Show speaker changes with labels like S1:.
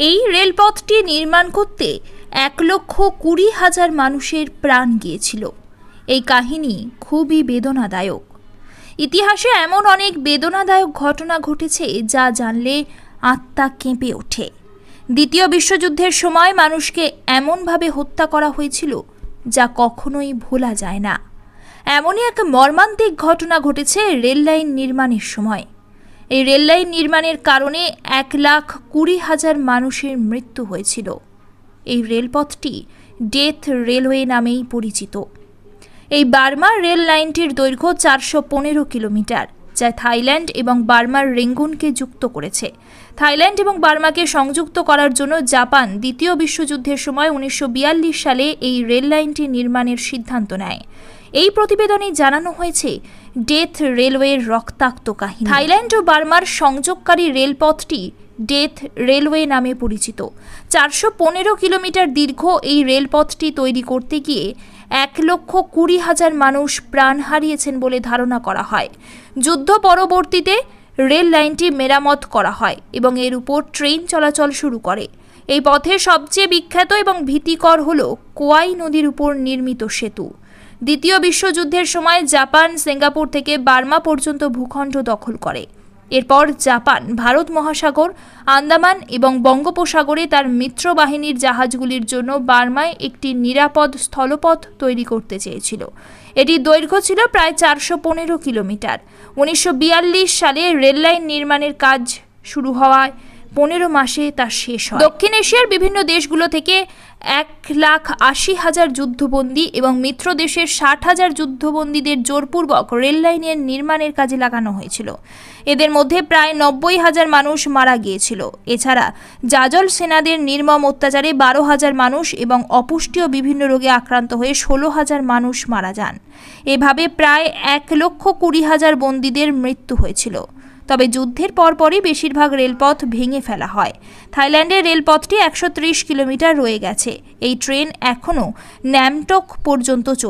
S1: এই রেলপথটি নির্মাণ করতে এক লক্ষ কুড়ি হাজার মানুষের প্রাণ গিয়েছিল। এই কাহিনী খুবই বেদনাদায়ক। ইতিহাসে এমন অনেক বেদনাদায়ক ঘটনা ঘটেছে যা জানলে আত্মা কেঁপে ওঠে। দ্বিতীয় বিশ্বযুদ্ধের সময় মানুষকে এমনভাবে হত্যা করা হয়েছিল যা কখনোই ভোলা যায় না। এমনই এক মর্মান্তিক ঘটনা ঘটেছে রেললাইন নির্মাণের সময়। এই রেললাইন নির্মাণের কারণে এক লাখ কুড়ি হাজার মানুষের মৃত্যু হয়েছিল। এই রেলপথটি ডেথ রেলওয়ে নামেই পরিচিত। এই বার্মার রেল লাইনটির দৈর্ঘ্য চারশো পনেরো কিলোমিটার, যা থাইল্যান্ড এবং বার্মার রেঙ্গুনকে যুক্ত করেছে। থাইল্যান্ড এবং বার্মাকে সংযুক্ত করার জন্য জাপান দ্বিতীয় বিশ্বযুদ্ধের সময় উনিশশো বিয়াল্লিশ সালে এই রেল লাইনটি নির্মাণের সিদ্ধান্ত নেয়। এই প্রতিবেদনে জানানো হয়েছে, ডেথ রেলওয়ের রক্তাক্ত কাহিনী। থাইল্যান্ড ও বার্মার সংযোগকারী রেলপথটি ডেথ রেলওয়ে নামে পরিচিত। চারশো পনেরো কিলোমিটার দীর্ঘ এই রেলপথটি তৈরি করতে গিয়ে এক লক্ষ কুড়ি হাজার মানুষ প্রাণ হারিয়েছেন বলে ধারণা করা হয়। যুদ্ধ পরবর্তীতে রেল লাইনটি মেরামত করা হয় এবং এর উপর ট্রেন চলাচল শুরু করে। এই পথের সবচেয়ে বিখ্যাত এবং ভীতিকর হল কোয়াই নদীর উপর নির্মিত সেতু। দ্বিতীয় বিশ্বযুদ্ধের সময় জাপান সিঙ্গাপুর থেকে বার্মা পর্যন্ত ভূখণ্ড দখল করে। এরপর জাপান, ভারত মহাসাগর, আন্দামান এবং বঙ্গোপসাগরে তার মিত্র বাহিনীর জাহাজগুলির জন্য বার্মায় একটি নিরাপদ স্থলপথ তৈরি করতে চেয়েছিল। এটি দৈর্ঘ্য ছিল প্রায় চারশো পনেরো কিলোমিটার। উনিশশো বিয়াল্লিশ সালে রেললাইন নির্মাণের কাজ শুরু হওয়ায় পনেরো মাসে তা শেষ হয়। দক্ষিণ এশিয়ার বিভিন্ন দেশগুলো থেকে এক লাখ আশি হাজার যুদ্ধবন্দী এবং মিত্র দেশের ষাট হাজার যুদ্ধবন্দীদের জোরপূর্বক রেল লাইনের নির্মাণের কাজে লাগানো হয়েছিল। এদের মধ্যে প্রায় নব্বই হাজার মানুষ মারা গিয়েছিল। এছাড়া জাজল সেনাদের নির্মম অত্যাচারে বারো হাজার মানুষ এবং অপুষ্টিও বিভিন্ন রোগে আক্রান্ত হয়ে ষোলো হাজার মানুষ মারা যান। এভাবে প্রায় এক লক্ষ কুড়ি হাজার বন্দীদের মৃত্যু হয়েছিল। তবে যুদ্ধের পরপরই বেশিরভাগ রেলপথ ভেঙে ফেলা হয়। থাইল্যান্ডের রেলপথটি একশো ত্রিশ কিলোমিটার রয়ে গেছে। এই ট্রেন এখনও ন্যামটক পর্যন্ত